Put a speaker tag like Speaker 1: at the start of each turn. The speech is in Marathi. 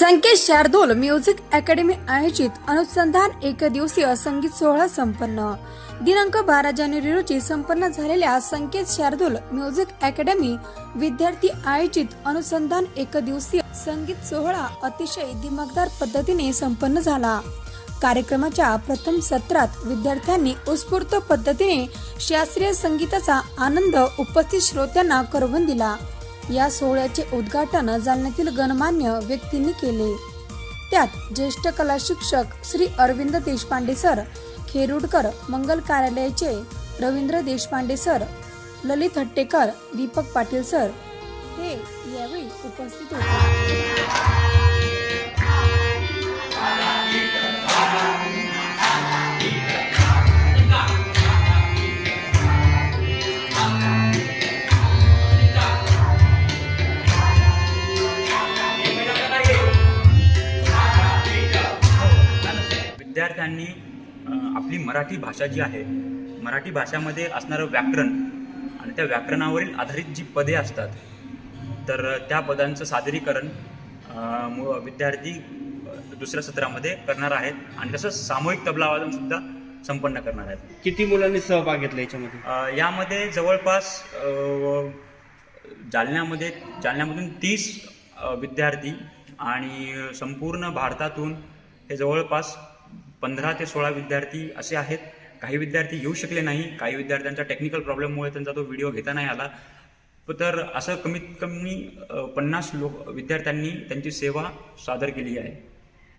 Speaker 1: संकेत शार्दूल म्युझिक अकॅडमी आयोजित अनुसंधान एक दिवसीय संगीत सोहळा संपन्न. दिनांक बारा जानेवारी रोजी संपन्न झालेल्या संकेत शार्दूल म्युझिक अकॅडमी विद्यार्थी आयोजित अनुसंधान एक दिवसीय संगीत सोहळा अतिशय दिमागदार पद्धतीने संपन्न झाला. कार्यक्रमाच्या प्रथम सत्रात विद्यार्थ्यांनी उत्स्फूर्त पद्धतीने शास्त्रीय संगीताचा आनंद उपस्थित श्रोत्यांना करवून दिला. या सोहळ्याचे उद्घाटन जालन्यातील गणमान्य व्यक्तींनी केले. त्यात ज्येष्ठ कला शिक्षक श्री अरविंद देशपांडे सर खेरुडकर मंगल कार्यालयाचे रवींद्र देशपांडे सर ललित हट्टेकर दीपक पाटील सर हे यावेळी उपस्थित होते.
Speaker 2: अ, आपली मराठी भाषा जी आहे मराठी भाषामध्ये असणारं व्याकरण आणि त्या व्याकरणावरील आधारित जी पदे असतात तर त्या पदांचं सादरीकरण विद्यार्थी दुसऱ्या सत्रामध्ये करणार आहेत आणि तसंच सामूहिक तबला वादन सुद्धा संपन्न करणार आहेत.
Speaker 3: किती मुलांनी सहभाग घेतला याच्यामध्ये?
Speaker 2: यामध्ये जवळपास जालन्यामध्ये जालन्यामधून तीस विद्यार्थी आणि संपूर्ण भारतातून हे जवळपास पंधरा ते सोळा विद्यार्थी असे आहेत. काही विद्यार्थी येऊ शकले नाही. काही विद्यार्थ्यांच्या टेक्निकल प्रॉब्लेममुळे त्यांचा तो व्हिडिओ घेता नाही आला. तर असं कमीत कमी पन्नास लोक विद्यार्थ्यांनी त्यांची सेवा सादर केली आहे.